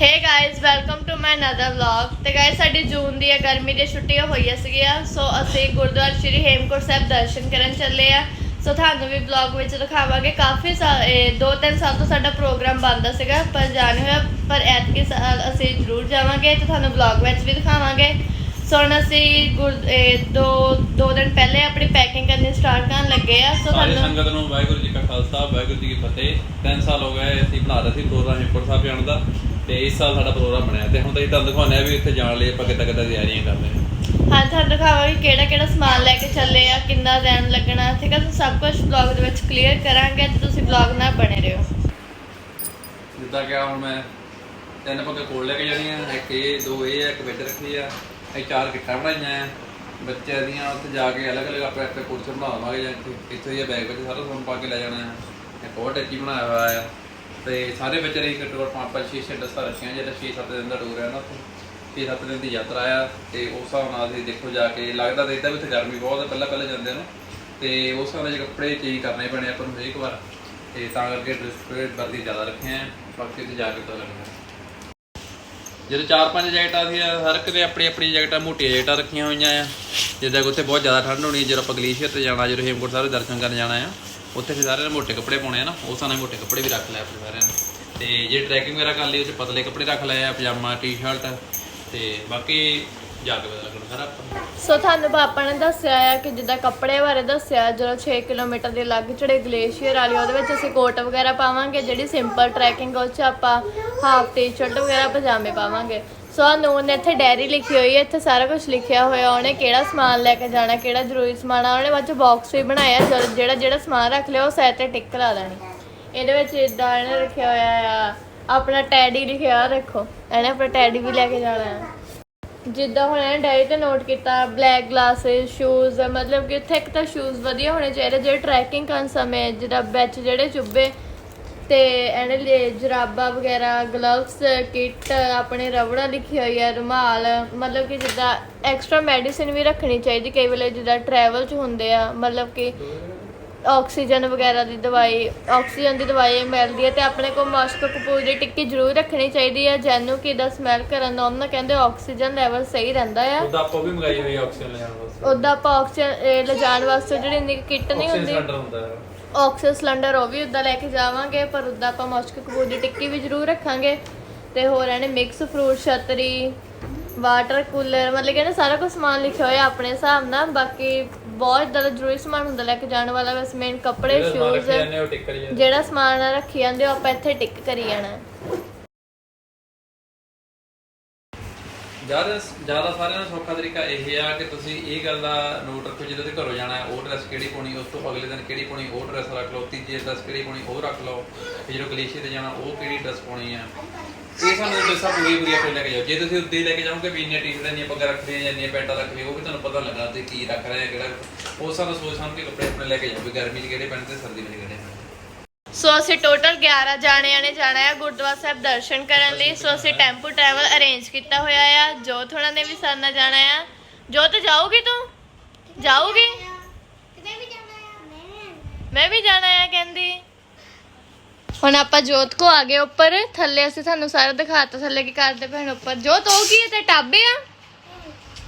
Hey guys welcome to my another vlog ਤੇ guys ਸਾਡੀ June ਦੀ ਗਰਮੀ ਦੀਆਂ ਛੁੱਟੀਆਂ ਹੋਈਆਂ ਸੀਗੀਆਂ ਸੋ ਅਸੀਂ ਗੁਰਦੁਆਰਾ ਸ਼੍ਰੀ ਹੇਮਕੁੰਟ ਸਾਹਿਬ ਦਰਸ਼ਨ ਕਰਨ ਚੱਲੇ ਆ। ਸੋ ਤੁਹਾਨੂੰ ਵੀ ਵਲੌਗ ਵਿੱਚ ਦਿਖਾਵਾਂਗੇ। ਕਾਫੀ ਸਾਲ ਇਹ ਦੋ ਤਿੰਨ ਸਾਲ ਤੋਂ ਸਾਡਾ ਪ੍ਰੋਗਰਾਮ ਬੰਦਾ ਸੀਗਾ, ਪਰ ਜਾਣ ਹੋਇਆ ਪਰ ਐਤਕੀ ਸਾਲ ਅਸੀਂ ਜ਼ਰੂਰ ਜਾਵਾਂਗੇ ਤੇ ਤੁਹਾਨੂੰ ਵਲੌਗ ਵਿੱਚ ਵੀ ਦਿਖਾਵਾਂਗੇ। ਸੋ ਹੁਣ ਅਸੀਂ ਗੁਰ ਇਹ ਦੋ ਦੋ ਦਿਨ ਪਹਿਲੇ ਆਪਣੀ ਪੈਕਿੰਗ ਕਰਨੀ ਸਟਾਰਟ ਕਰਨ ਲੱਗੇ ਆ ਸੋ ਸਾਰੀ ਸੰਗਤ ਨੂੰ ਵਾਹਿਗੁਰੂ ਜੀ ਕਾ ਖਾਲਸਾ ਵਾਹਿਗੁਰੂ ਜੀ ਕੀ ਫਤਿਹ। ਤਿੰਨ ਸਾਲ ਹੋ ਗਏ ਅਸੀਂ ਬਣਾ ਰਹੇ ਸੀ ਪ੍ਰੋਗਰਾਮ ਹਿੰਪੁਰ ਸਾਹਿਬ ਜਾਣ ਦਾ ਤੇ ਇਸ ਸਾਲ ਸਾਡਾ ਪ੍ਰੋਗਰਾਮ ਬਣਿਆ ਤੇ ਹੁਣ ਤਾਂ ਅਸੀਂ ਤੁਹਾਨੂੰ ਦਿਖਾਉਂਦੇ ਆ ਵੀ ਉੱਥੇ ਜਾਣ ਲਈ ਆਪਾਂ ਕਿੱਦਾਂ ਕਿੱਦਾਂ ਤਿਆਰੀਆਂ ਕਰਦੇ ਹਾਂ। ਹਾਂ ਤੁਹਾਨੂੰ ਦਿਖਾਵਾਂਗੇ ਕਿਹੜਾ ਕਿਹੜਾ ਸਮਾਨ ਲੈ ਕੇ ਚੱਲੇ ਆ ਕਿੰਨਾ ਦਿਨ ਲੱਗਣਾ ਠੀਕ ਹੈ ਤਾਂ ਸਭ ਕੁਝ ਵਲੌਗ ਦੇ ਵਿੱਚ ਕਲੀਅਰ ਕਰਾਂਗੇ ਤੇ ਤੁਸੀਂ ਵਲੌਗ ਨਾਲ ਬਣੇ ਰਹੋ। ਜਿੱਦਾਂ ਕਿ ਹੁਣ ਮੈਂ ਤਿੰਨ ਪੱਕੇ ਕੋਲ ਲੈ ਕੇ ਜਾਣੀਆਂ ਇੱਕ ਇਹ ਦੋ ਇਹ ਆ, ਇੱਕ ਵਿੱਚ ਰੱਖੀ ਆ। ਇਹ ਚਾਰ ਕਿੱਟਾਂ ਬਣਾਈਆਂ ਆ। ਬੱਚਿਆਂ ਦੀਆਂ ਉੱਥੇ ਜਾ ਕੇ ਅਲੱਗ-ਅਲੱਗ ਆਪਣੇ ਆਪਣੇ ਕੁਰਸੇ ਬਣਾਵਾਂਗੇ ਜਾਂ ਇੱਥੇ ਇੱਥੇ ਹੀ ਬੈਗ ਵਿੱਚ ਸਾਰਾ ਸਮਾਨ ਪਾ ਕੇ ਲੈ ਜਾਣਾ ਆ। ਇੱਕ ਹੋਰ ਟੈਚੀ ਬਣਾਇਆ ਹੋਇਆ ਆ। ਤੇ ਸਾਰੇ ਬੱਚੇ ਨੇ ਘੱਟੋ ਘੱਟ ਪੰਜ ਪੰਜ, ਛੇ ਛੇ ਡੱਸਾ ਰੱਖੀਆਂ ਜਿਹੜਾ 6-7 ਦਿਨ ਦਾ ਟੂਰ ਹੈ ਨਾ ਉੱਥੇ। 6-7 ਦਿਨ ਦੀ ਯਾਤਰਾ ਆ ਤੇ ਉਸ ਹਿਸਾਬ ਨਾਲ ਅਸੀਂ ਦੇਖੋ ਜਾ ਕੇ ਲੱਗਦਾ ਤਾਂ ਇਦਾਂ ਵੀ ਉੱਥੇ ਗਰਮੀ ਬਹੁਤ ਹੈ ਪਹਿਲਾਂ ਪਹਿਲਾਂ ਜਾਂਦੇ ਨੂੰ। ਤੇ ਉਸ ਹਿਸਾਬ ਨਾਲ ਜੇ ਕੱਪੜੇ ਚੇਂਜ ਕਰਨੇ ਪੈਣੇ ਆਪਾਂ ਨੂੰ ਇੱਕ ਵਾਰ। ਤੇ ਤਾਂ ਕਰਕੇ ਡਿਸਪਲੇ ਵਰਦੀ ਜ਼ਿਆਦਾ ਰੱਖੇ ਆ। ਬਾਕੀ ਤੇ ਜਾ ਕੇ ਪਤਾ ਲੱਗਣਾ ਜਦੋਂ ਚਾਰ ਪੰਜ ਜੈਕਟਾਂ ਸੀ, ਹਰ ਇੱਕ ਦੇ ਆਪਣੀ ਆਪਣੀ ਜੈਕਟਾਂ, ਮੋਟੀਆਂ ਜੈਕਟਾਂ ਰੱਖੀਆਂ ਹੋਈਆਂ ਆ। ਜਿੱਦਾਂ ਕਿ ਉੱਥੇ ਬਹੁਤ ਜ਼ਿਆਦਾ ਠੰਡ ਹੋਣੀ, ਜਦੋਂ ਆਪਾਂ ਗਲੇਸ਼ੀਅਰ ਤੇ ਜਾਣਾ, ਜਦੋਂ ਹੇਮਕੁੰਟ ਸਾਹਿਬ ਦੇ ਦਰਸ਼ਨ ਕਰਨ ਜਾਣਾ ਆ, ਉੱਥੇ ਫਿਰ ਸਾਰਿਆਂ ਨੇ ਮੋਟੇ ਕੱਪੜੇ ਪਾਉਣੇ ਆ ਨਾ ਉਸ ਹਿਸਾਬ ਨਾਲ ਮੋਟੇ ਕੱਪੜੇ ਵੀ ਰੱਖ ਲਏ ਆਪਣੇ ਸਾਰਿਆਂ ਨੇ। ਤੇ ਜੇ ਟਰੈਕਿੰਗ ਵਗੈਰਾ ਕਰ ਲਈ, ਉੱਥੇ ਪਤਲੇ ਕੱਪੜੇ ਰੱਖ ਲਏ ਆ, ਪਜਾਮਾ ਟੀ-ਸ਼ਰਟ ਤੇ ਬਾਕੀ ਜਾ ਕੇ ਪਤਾ ਲੱਗਣਾ ਸਾਰਾ ਆਪਾਂ ਨੂੰ। ਸੋ ਤੁਹਾਨੂੰ ਪਾਪਾ ਨੇ ਦੱਸਿਆ ਆ ਕਿ ਜਿੱਦਾਂ ਕੱਪੜੇ ਬਾਰੇ ਦੱਸਿਆ, ਜਦੋਂ 6 ਕਿਲੋਮੀਟਰ ਦੇ ਲੱਗ ਚੜੇ ਗਲੇਸ਼ੀਅਰ ਵਾਲੀ, ਉਹਦੇ ਵਿੱਚ ਅਸੀਂ ਕੋਟ ਵਗੈਰਾ ਪਾਵਾਂਗੇ, ਜਿਹੜੀ ਸਿੰਪਲ ਟਰੈਕਿੰਗ ਉਹ 'ਚ ਆਪਾਂ ਹਾਫ ਟੀ-ਸ਼ਰਟ ਵਗੈਰਾ ਪਜਾਮੇ ਪਾਵਾਂਗੇ। ਸੋ ਨੂਨ ਨੇ ਇੱਥੇ ਡੈਰੀ ਲਿਖੀ ਹੋਈ ਹੈ, ਇੱਥੇ ਸਾਰਾ ਕੁਝ ਲਿਖਿਆ ਹੋਇਆ ਉਹਨੇ ਕਿਹੜਾ ਸਮਾਨ ਲੈ ਕੇ ਜਾਣਾ, ਕਿਹੜਾ ਜ਼ਰੂਰੀ ਸਮਾਨ ਆ, ਉਹਨੇ ਬਾਅਦ ਚ ਬਾਕਸ ਵੀ ਬਣਾਇਆ ਜਿਹੜਾ- ਜਿਹੜਾ ਜਿਹੜਾ ਸਮਾਨ ਰੱਖ ਲਿਆ, ਉਹ ਸਾਈਡ ਤੇ ਟਿਕ ਲਾ ਦੇਣੀ। ਇਹਦੇ ਵਿੱਚ ਇਦਾਂ ਇਹਨੇ ਰੱਖਿਆ ਹੋਇਆ ਆ, ਆਪਣਾ ਟੈਡੀ ਲਿਖਿਆ ਹੋਇਆ ਦੇਖੋ, ਇਹਨੇ ਆਪਣਾ ਟੈਡੀ ਵੀ ਲੈ ਕੇ ਜਾਣਾ ਆ। ਜਿੱਦਾਂ ਹੁਣ ਇਹ ਡਾਇਰੀ ਤੇ ਨੋਟ ਕੀਤਾ ਬਲੈਕ ਗਲਾਸਿਸ ਸ਼ੂਜ਼ ਮਤਲਬ ਕਿ ਉੱਥੇ ਇੱਕ ਤਾਂ ਸ਼ੂਜ਼ ਵਧੀਆ ਹੋਣੇ ਚਾਹੀਦੇ, ਜਿਹੜੇ ਟਰੈਕਿੰਗ ਕਰਨ ਸਮੇਂ ਜਿਹੜਾ ਵਿੱਚ ਜਿਹੜੇ ਚੁੱਭੇ ਤੇ ਇਹਨੇ ਲਈ ਜਰਾਬਾਂ ਵਗੈਰਾ ਗਲਵਸ ਕਿੱਟ ਆਪਣੇ ਰਬੜਾ ਲਿਖੀ ਹੋਈ ਹੈ ਰੁਮਾਲ, ਮਤਲਬ ਕਿ ਜਿੱਦਾਂ ਐਕਸਟਰਾ ਮੈਡੀਸਿਨ ਵੀ ਰੱਖਣੀ ਚਾਹੀਦੀ ਕਈ ਵੇਲੇ ਜਿੱਦਾਂ ਟਰੈਵਲ 'ਚ ਹੁੰਦੇ ਆ, ਮਤਲਬ ਕਿ ਆਕਸੀਜਨ ਵਗੈਰਾ ਦੀ ਦਵਾਈ ਆਕਸੀਜਨ ਦੀ ਦਵਾਈ ਮਿਲਦੀ ਹੈ ਤੇ ਆਪਣੇ ਕੋਲ ਮਾਸਕ ਕਪੂਰ ਦੀ ਟਿੱਕੀ ਜ਼ਰੂਰ ਰੱਖਣੀ ਚਾਹੀਦੀ ਹੈ ਜੈਨੂੰ ਕਿ ਦਾ ਸਮੈਲ ਕਰਨ ਦਾ ਉਹਨਾਂ ਕਹਿੰਦੇ ਆਕਸੀਜਨ ਲੈਵਲ ਸਹੀ ਰਹਿੰਦਾ ਆ। ਉਹਦਾ ਆਪਾਂ ਵੀ ਮੰਗਾਈ ਹੋਈ ਆਕਸੀਜਨ ਲੈਣ ਵਾਸਤੇ। ਉਦਾਂ ਆਪਾਂ ਆਕਸੀਜਨ ਲਿਜਾਣ ਵਾਸਤੇ ਜਿਹੜੀ ਇੰਨੀ ਕਿੱਟ ਨਹੀਂ ਹੁੰਦੀ। ਸਿਲੰਡਰ ਹੁੰਦਾ ਹੈ। ਆਕਸੀਜਨ ਸਿਲੰਡਰ ਉਹ ਵੀ ਉਦਾਂ ਲੈ ਕੇ ਜਾਵਾਂਗੇ ਪਰ ਉਦਾਂ ਆਪਾਂ ਮਾਸਕ ਕਪੂਰ ਦੀ ਟਿੱਕੀ ਵੀ ਜ਼ਰੂਰ ਰੱਖਾਂਗੇ। ਤੇ ਹੋਰ ਇਹਨੇ ਮਿਕਸ ਫਰੂਟ ਛਤਰੀ ਵਾਟਰ ਕੂਲਰ ਮਤਲਬ ਕਿ ਇਹਨੇ ਸਾਰਾ ਕੁਝ ਸਮਾਨ ਲਿਖਿਆ ਹੋਇਆ ਆਪਣੇ ਹਿਸਾਬ ਨਾਲ ਬਾਕੀ ਬਹੁਤ ਜ਼ਿਆਦਾ ਜ਼ਰੂਰੀ ਸਮਾਨ ਹੁੰਦਾ ਲੈ ਕੇ ਜਾਣ ਵਾਲਾ ਬਸ ਮੇਨ ਕੱਪੜੇ ਸ਼ੂਜ਼ ਜਿਹੜਾ ਸਮਾਨ ਰੱਖੀ ਜਾਂਦੇ ਉਹ ਆਪਾਂ ਇੱਥੇ ਟਿਕ ਕਰੀ ਜਾਣਾ। ਜ਼ਿਆਦਾ ਜ਼ਿਆਦਾ ਸਾਰਿਆਂ ਦਾ ਸੌਖਾ ਤਰੀਕਾ ਇਹ ਆ ਕਿ ਤੁਸੀਂ ਇਹ ਗੱਲ ਦਾ ਨੋਟ ਰੱਖੋ ਜਦੋਂ ਤੁਸੀਂ ਘਰੋਂ ਜਾਣਾ ਹੈ, ਉਹ ਡਰੈਸ ਕਿਹੜੀ ਪਾਉਣੀ, ਉਸ ਤੋਂ ਅਗਲੇ ਦਿਨ ਕਿਹੜੀ ਪਾਉਣੀ, ਉਹ ਡਰੈਸ ਰੱਖ ਲਓ, ਤੀਜੀ ਡਰੈਸ ਕਿਹੜੀ ਪਾਉਣੀ, ਉਹ ਰੱਖ ਲਓ ਫਿਰ ਜਦੋਂ ਗਲੇਸ਼ੀਅਰ ਤੇ ਜਾਣਾ, ਉਹ ਕਿਹੜੀ ਡਰੈਸ ਪਾਉਣੀ ਆ। ਇਹ ਸਾਨੂੰ ਡਰੈਸਾਂ ਪੂਰੀ ਪੂਰੀ ਆਪਣੇ ਲੈ ਕੇ ਜਾਓ। ਜੇ ਤੁਸੀਂ ਉੱਤੇ ਲੈ ਕੇ ਜਾਓਗੇ ਵੀ ਇੰਨੀਆਂ ਟੀ-ਸ਼ਰਟਾਂ ਇੰਨੀਆਂ ਪੱਗਾਂ ਰੱਖ ਲਈਆਂ ਜਾਂ ਇੰਨੀਆਂ ਪੈਂਟਾਂ ਰੱਖ ਉਹ ਵੀ ਤੁਹਾਨੂੰ ਪਤਾ ਲੱਗਾ ਤੇ ਕੀ ਰੱਖ ਰਹੇ ਆ ਕਿਹੜਾ ਉਹ ਸਾਨੂੰ ਸੋਚ ਸਮਝ ਕੇ ਕੱਪੜੇ ਆਪਣੇ ਲੈ ਕੇ ਜਾਓ, ਵੀ ਗਰਮੀ 'ਚ ਕਿਹੜੇ ਪੈਣ ਤੇ ਸਰਦੀ 'ਚ ਕਿਹੜੇ ਪੈਣ ਸੋ ਅਸੀਂ ਟੋਟਲ 11 ਜਾਣਿਆਂ ਨੇ ਜਾਣਾ ਹੈ ਗੁਰਦੁਆਰਾ ਸਾਹਿਬ ਦਰਸ਼ਨ ਕਰਨ ਲਈ। ਸੋ ਅਸੀਂ ਟੈਂਪੂ ਟਰੈਵਲ ਅਰੇਂਜ ਕੀਤਾ ਹੋਇਆ ਆ। ਜੋਤ ਹੋਣਾ ਨੇ ਵੀ ਸਾਡੇ ਜਾਣਾ ਆ। ਜੋਤ, ਜਾਊਗੀ ਤੂੰ? ਜਾਊਗੀ? ਮੈਂ ਵੀ ਜਾਣਾ ਆ, ਕਹਿੰਦੀ। ਹੁਣ ਆਪਾਂ ਜੋਤ ਕੋ ਆ ਗਏ ਉੱਪਰ। ਥੱਲੇ ਅਸੀਂ ਤੁਹਾਨੂੰ ਸਾਰਾ ਦਿਖਾਤਾ, ਥੱਲੇ ਕੀ ਕਰਦੇ ਭੈਣ ਉੱਪਰ। ਜੋਤ ਹੋ ਗਈ ਤੇ ਟਾਬੇ ਆ?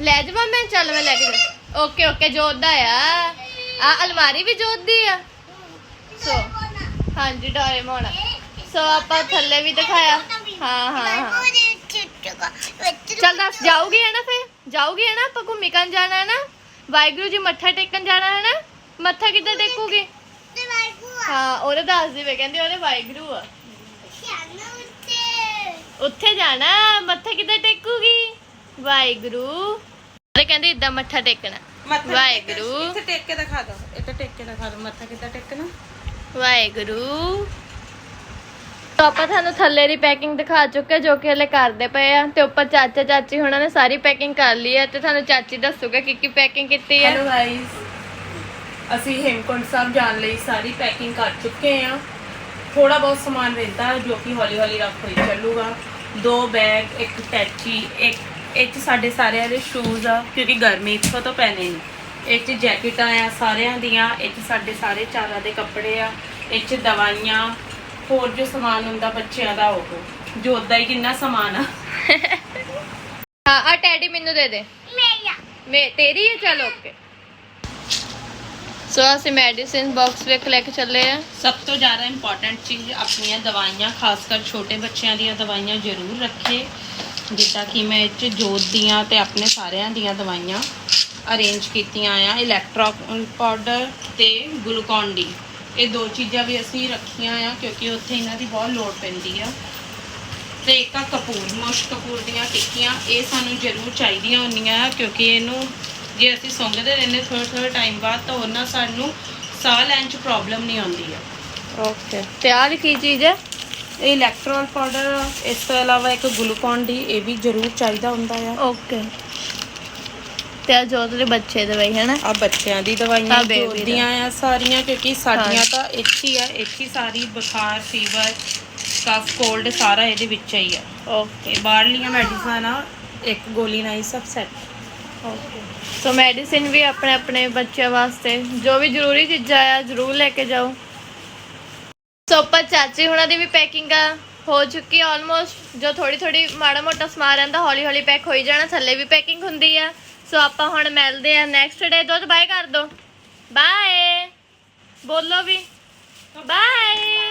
ਲੈ ਜਾਵਾਂ ਮੈਂ ਚੱਲ ਮੈਂ ਲੈ ਕੇ ਓਕੇ ਓਕੇ, ਜੋਤ ਦਾ ਆ। ਆ ਅਲਮਾਰੀ ਵੀ ਜੋਤ ਦੀ ਆ। ਸੋ ਹਾਂਜੀ ਡੋਰੇਮੋਨ ਸੋ ਆਪਾਂ ਥੱਲੇ ਵੀ ਦਿਖਾਇਆ। ਹਾਂ ਹਾਂ ਹਾਂ। ਚੱਲ ਦੱਸ ਜਾਊਗੀ ਹੈ ਨਾ ਫੇ ਜਾਊਗੀ ਹੈ ਨਾ? ਆਪਾਂ ਘੁੰਮੀ ਕਰਨ ਜਾਣਾ ਹੈ ਨਾ? ਵਾਹਿਗੁਰੂ ਜੀ ਮੱਥਾ ਟੇਕਣ ਜਾਣਾ ਹੈ ਨਾ? ਮੱਥਾ ਕਿੱਦਾਂ ਟੇਕੂਗੀ? ਹਾਂ ਉਹਦੇ ਦੱਸ ਦੇ ਵੇ ਕਹਿੰਦੇ ਉਹਦੇ ਵਾਹਿਗੁਰੂ ਆ। ਉੱਥੇ ਜਾਣਾ ਮੱਥਾ ਕਿੱਦਾਂ ਟੇਕੂਗੀ? ਵਾਹਿਗੁਰੂ। ਉਹਦੇ ਕਹਿੰਦੇ ਇਦਾਂ ਮੱਥਾ ਟੇਕਣਾ। ਵਾਹਿਗੁਰੂ। ਇੱਥੇ ਟੇਕ ਕੇ ਦਿਖਾ ਦੋ। ਇੱਥੇ ਟੇਕ ਕੇ ਦਿਖਾ ਦੋ। ਮੱਥਾ ਕਿੱਦਾਂ ਟੇਕਣਾ? ਵਾਹਿਗੁਰੂ। ਤਾਂ ਆਪਾਂ ਤੁਹਾਨੂੰ ਥੱਲੇ ਦੀ ਪੈਕਿੰਗ ਦਿਖਾ ਚੁੱਕੇ ਜੋ ਕਿ ਹਲੇ ਕਰਦੇ ਪਏ ਆ ਤੇ ਉੱਪਰ ਚਾਚਾ ਚਾਚੀ ਹੁਣਾਂ ਨੇ ਸਾਰੀ ਪੈਕਿੰਗ ਕਰ ਲਈ ਹੈ ਤੇ ਤੁਹਾਨੂੰ ਚਾਚੀ ਦੱਸੂਗਾ ਕੀ ਕੀ ਪੈਕਿੰਗ ਕੀਤੀ ਹੈ ਹੈਲੋ ਗਾਇਸ ਅਸੀਂ ਹੇਮਕੁੰਟ ਸਾਹਿਬ ਜਾਣ ਲਈ ਸਾਰੀ ਪੈਕਿੰਗ ਕਰ ਚੁੱਕੇ ਹਾਂ ਥੋੜਾ ਬਹੁਤ ਸਮਾਨ ਰਹਿੰਦਾ ਜੋ ਕਿ ਹੌਲੀ ਹੌਲੀ ਰੱਖ ਹੋਈ ਚੱਲੂਗਾ। ਦੋ ਬੈਗ ਇੱਕ ਟੈਚੀ ਇੱਕ ਇਹ 'ਚ ਸਾਡੇ ਸਾਰਿਆਂ ਦੇ ਸ਼ੂਜ਼ ਆ, ਕਿਉਂਕਿ ਗਰਮੀ ਇੱਥੋਂ ਤੋਂ ਪੈਣੇ ਨੇ। ਇਹ 'ਚ ਜੈਕਟਾਂ ਆ ਸਾਰਿਆਂ ਦੀਆਂ। ਇਹ 'ਚ ਸਾਡੇ ਸਾਰੇ ਚਾਰਾਂ ਦੇ ਕੱਪੜੇ ਆ। ਇਹ 'ਚ ਦਵਾਈਆਂ ਹੋਰ ਜੋ ਸਮਾਨ ਹੁੰਦਾ ਬੱਚਿਆਂ ਦਾ ਉਹ। ਜੋ ਉਦਾਂ ਹੀ ਕਿੰਨਾ ਸਮਾਨ ਆ। ਹਾਂ ਆ ਟੈਡੀ ਮੈਨੂੰ ਦੇ ਦੇ। ਮੇਰਾ ਮੇ ਤੇਰੀ ਹੈ ਚਲ ਓਕੇ ਸੋ ਅਸੀਂ ਮੈਡੀਸਿਨ ਬਾਕਸ ਵਿੱਚ ਲੈ ਕੇ ਚੱਲੇ ਆ। ਸਭ ਤੋਂ ਜ਼ਿਆਦਾ ਇੰਪੋਰਟੈਂਟ ਚੀਜ਼ ਆਪਣੀਆਂ ਦਵਾਈਆਂ ਖਾਸ ਕਰ ਛੋਟੇ ਬੱਚਿਆਂ ਦੀਆਂ ਦਵਾਈਆਂ ਜ਼ਰੂਰ ਰੱਖੇ। ਜਿੱਦਾਂ ਕਿ ਮੈਂ ਇਹ 'ਚ ਜੋਤ ਦੀਆਂ ਤੇ ਆਪਣੇ ਸਾਰਿਆਂ ਦੀਆਂ ਦਵਾਈਆਂ। ਅਰੇਂਜ ਕੀਤੀਆਂ ਆ ਇਲੈਕਟ੍ਰੋਲ ਪਾਊਡਰ ਤੇ ਗਲੂਕੋਨ ਡੀ ਇਹ ਦੋ ਚੀਜ਼ਾਂ ਵੀ ਅਸੀਂ ਰੱਖੀਆਂ ਆ ਕਿਉਂਕਿ ਉੱਥੇ ਇਹਨਾਂ ਦੀ ਬਹੁਤ ਲੋੜ ਪੈਂਦੀ ਆ। ਤੇ ਇੱਕ ਆ ਕਪੂਰ ਮੁਸ਼ ਕਪੂਰ ਦੀਆਂ ਟਿੱਕੀਆਂ ਇਹ ਸਾਨੂੰ ਜ਼ਰੂਰ ਚਾਹੀਦੀਆਂ ਹੁੰਦੀਆਂ ਆ ਕਿਉਂਕਿ ਇਹਨੂੰ ਜੇ ਅਸੀਂ ਸੁੰਘਦੇ ਰਹਿੰਦੇ ਥੋੜ੍ਹੇ ਥੋੜ੍ਹੇ ਟਾਈਮ ਬਾਅਦ ਤਾਂ ਉਹਨਾਂ ਸਾਨੂੰ ਸਾਹ ਲੈਣ 'ਚ ਪ੍ਰੋਬਲਮ ਨਹੀਂ ਆਉਂਦੀ ਆ। ਓਕੇ ਤੇ ਆਹ ਕੀ ਚੀਜ਼ ਹੈ ਇਹ ਇਲੈਕਟ੍ਰੋਲ ਪਾਊਡਰ ਇਸ ਤੋਂ ਇਲਾਵਾ ਇੱਕ ਗਲੂਕੋਨ ਡੀ ਇਹ ਵੀ ਜ਼ਰੂਰ ਚਾਹੀਦਾ ਹੁੰਦਾ ਆ। ਓਕੇ ਤੇ ਆ ਜੋਤ ਦੇ ਬੱਚੇ ਦੇ ਬਈ ਹੈਨਾ? ਆ ਬੱਚਿਆਂ ਦੀ ਦਵਾਈਆਂ ਆਹ baby ਦਾ। ਦੀਆਂ ਆ ਸਾਰੀਆਂ ਕਿਉਂਕਿ ਸਾਡੀਆਂ ਹਾਂ। ਤਾਂ ਇੱਥੇ ਹੀ ਆ ਇੱਥੇ ਹੀ ਸਾਰੀ ਬੁਖਾਰ ਫੀਵਰ ਕਫ ਕੋਲਡ ਸਾਰਾ ਇਹਦੇ ਵਿੱਚ ਹੀ ਆ। ਓਕੇ ਬਾਹਰਲੀਆਂ ਮੈਡੀਸਨ ਆ ਇੱਕ ਗੋਲੀ ਨਾਲ ਹੀ ਸਭ ਸੈੱਟ ਓਕੇ ਸੋ ਮੈਡੀਸਿਨ ਵੀ ਆਪਣੇ ਆਪਣੇ ਬੱਚਿਆਂ ਵਾਸਤੇ ਜੋ ਵੀ ਜ਼ਰੂਰੀ ਚੀਜ਼ਾਂ ਆ ਜ਼ਰੂਰ ਲੈ ਕੇ ਜਾਓ। ਸੋ ਆਪਾਂ ਚਾਚੀ ਹੁਣਾਂ ਦੀ ਵੀ ਪੈਕਿੰਗ ਆ ਹੋ ਚੁੱਕੀ ਆਲਮੋਸਟ ਜੋ ਥੋੜੀ ਥੋੜੀ ਮਾੜਾ ਮੋਟਾ ਸਮਾਨ ਰਹਿੰਦਾ ਹੌਲੀ ਹੌਲੀ ਪੈਕ ਹੋਈ ਜਾਣਾ ਥੱਲੇ ਵੀ ਪੈਕਿੰਗ ਹੁੰਦੀ ਆ। ਸੋ ਆਪਾਂ ਹੁਣ ਮਿਲਦੇ ਆ ਨੈਕਸਟ ਡੇ ਦੁੱਧ ਬਾਏ ਕਰ ਦੋ। ਬਾਏ ਬੋਲੋ ਵੀ। ਬਾਏ